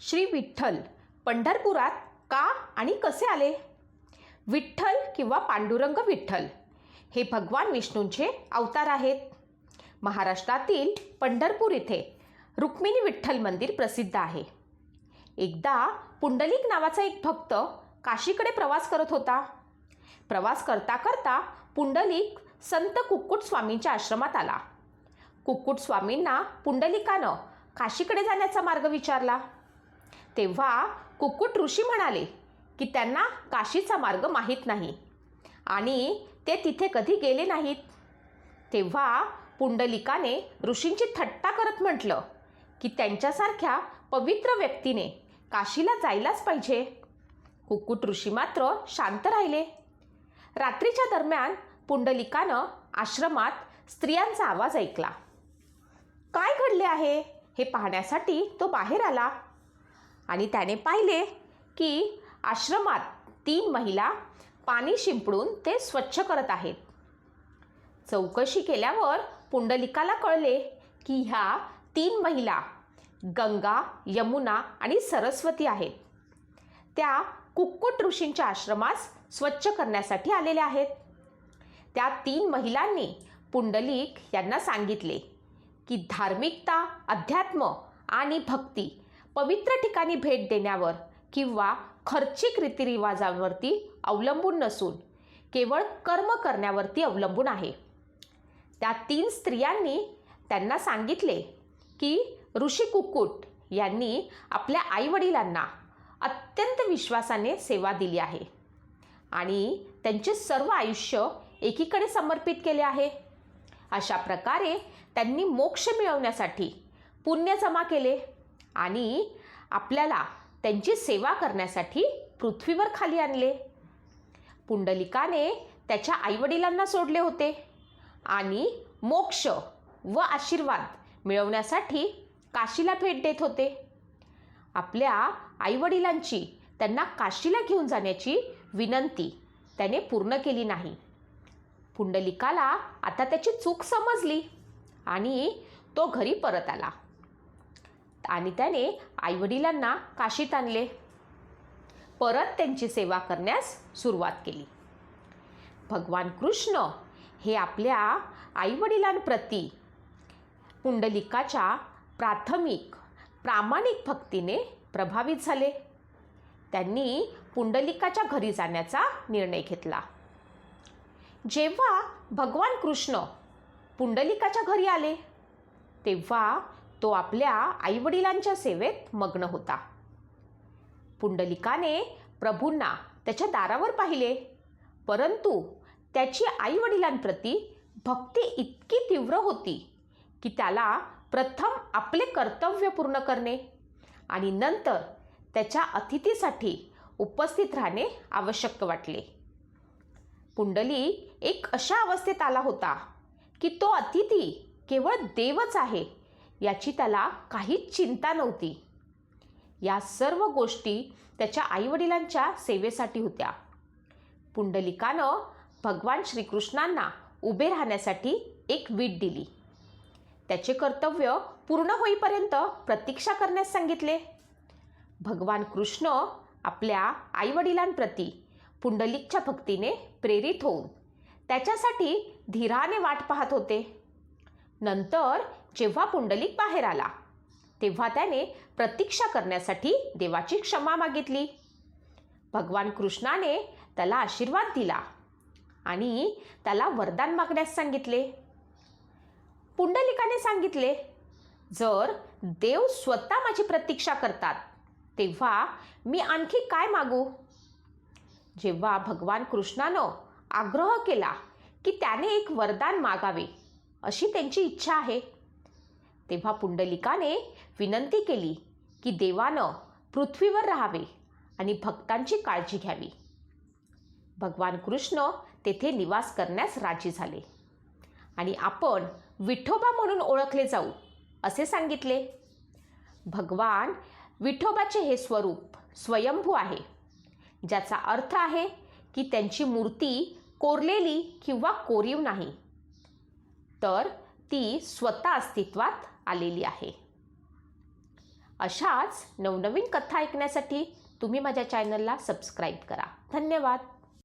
श्री विठ्ठल. पंढरपुरात का आणि कसे आले? विठ्ठल किंवा पांडुरंग विठ्ठल? हे भगवान विष्णूंचे अवतार आहेत. महाराष्ट्रातील पंढरपूर इथे रुक्मिणी विठ्ठल मंदिर प्रसिद्ध आहे. एकदा पुंडलिक नावाचा एक भक्त काशीकडे प्रवास करत होता. प्रवास करता करता पुंडलिक संत कुक्कुट स्वामींच्या आश्रमात आला. कुक्कुट स्वामींना पुंडलिकानं काशीकडे जाण्याचा मार्ग विचारला. तेव्हा कुक्कुट ऋषी म्हणाले की त्यांना काशीचा मार्ग माहीत नाही आणि ते तिथे कधी गेले नाहीत. तेव्हा पुंडलिकाने ऋषींची थट्टा करत म्हटलं की त्यांच्यासारख्या पवित्र व्यक्तीने काशीला जायलाच पाहिजे. कुक्कुट ऋषी मात्र शांत राहिले. रात्रीच्या दरम्यान पुंडलिकानं आश्रमात स्त्रियांचा आवाज ऐकला. काय घडले आहे? हे पाहण्यासाठी तो बाहेर आला. आणि त्याने पाहिले की आश्रमात तीन महिला पाणी शिंपडून ते स्वच्छ करत आहेत. चौकशी केल्यावर पुंडलिकाला कळले की ह्या तीन महिला गंगा यमुना आणि सरस्वती आहेत. त्या कुक्कुट ऋषींच्या आश्रमास स्वच्छ करण्यासाठी आलेल्या आहेत. त्या तीन महिलांनी पुंडलिक यांना सांगितले की धार्मिकता अध्यात्म आणि भक्ती पवित्र ठिकाणी भेट देण्यावर किंवा खर्चिक रीतिरिवाजांवरती अवलंबून नसून केवळ कर्म करण्यावरती अवलंबून आहे. त्या तीन स्त्रियांनी त्यांना सांगितले की ऋषी कुक्कुट यांनी आपल्या आईवडिलांना अत्यंत विश्वासाने सेवा दिली आहे आणि त्यांचे सर्व आयुष्य एकीकडे समर्पित केले आहे. अशा प्रकारे त्यांनी मोक्ष मिळवण्यासाठी पुण्य जमा केले. आणि आपल्याला त्यांची सेवा करण्यासाठी पृथ्वीवर खाली आणले. पुंडलिकाने त्याच्या आईवडिलांना सोडले होते आणि मोक्ष व आशीर्वाद मिळवण्यासाठी काशीला भेट देत होते. आपल्या आईवडिलांची त्यांना काशीला घेऊन जाण्याची विनंती त्याने पूर्ण केली नाही. पुंडलिकाला आता त्याची चूक समजली आणि तो घरी परत आला. आणि त्याने आईवडिलांना काशीत आणले. परत त्यांची सेवा करण्यास सुरुवात केली. भगवान कृष्ण हे आपल्या आईवडिलांप्रती पुंडलिकाच्या प्राथमिक प्रामाणिक भक्तीने प्रभावित झाले. त्यांनी पुंडलिकाच्या घरी जाण्याचा निर्णय घेतला. जेव्हा भगवान कृष्ण पुंडलिकाच्या घरी आले तेव्हा तो आपल्या आईवडिलांच्या सेवेत मग्न होता. पुंडलिकाने प्रभूंना त्याच्या दारावर पाहिले. परंतु त्याची आईवडिलांप्रती भक्ती इतकी तीव्र होती की त्याला प्रथम आपले कर्तव्य पूर्ण करणे आणि नंतर त्याच्या अतिथीसाठी उपस्थित राहणे आवश्यक वाटले. पुंडली एक अशा अवस्थेत आला होता की तो अतिथी केवळ देवच आहे. याची त्याला काहीच चिंता नव्हती. या सर्व गोष्टी त्याच्या आईवडिलांच्या सेवेसाठी होत्या. पुंडलिकानं भगवान श्रीकृष्णांना उभे राहण्यासाठी एक वीट दिली. त्याचे कर्तव्य पूर्ण होईपर्यंत प्रतीक्षा करण्यास सांगितले. भगवान कृष्ण आपल्या आईवडिलांप्रती पुंडलिकच्या भक्तीने प्रेरित होऊन त्याच्यासाठी धीराने वाट पाहत होते. नंतर जेव्हा पुंडलिक बाहेर आला तेव्हा त्याने प्रतीक्षा करण्यासाठी देवाची क्षमा मागितली. भगवान कृष्णाने त्याला आशीर्वाद दिला आणि त्याला वरदान मागण्यास सांगितले. पुंडलिकाने सांगितले जर देव स्वतः माझी प्रतीक्षा करतात तेव्हा मी आणखी काय मागू? जेव्हा भगवान कृष्णानं आग्रह केला की त्याने एक वरदान मागावे अशी त्यांची इच्छा आहे. तेव्हा पुंडलिकाने विनंती केली की देवानं पृथ्वीवर राहावे आणि भक्तांची काळजी घ्यावी. भगवान कृष्ण तेथे निवास करण्यास राजी झाले. आणि आपण विठोबा म्हणून ओळखले जाऊ असे सांगितले. भगवान विठोबाचे हे स्वरूप स्वयंभू आहे. ज्याचा अर्थ आहे की त्यांची मूर्ती कोरलेली किंवा कोरीव नाही. तर ती स्वतः अस्तित्वात आलेली आहे. अशाच नवनवीन कथा ऐकण्यासाठी तुम्ही माझ्या चॅनलला सबस्क्राईब करा. धन्यवाद!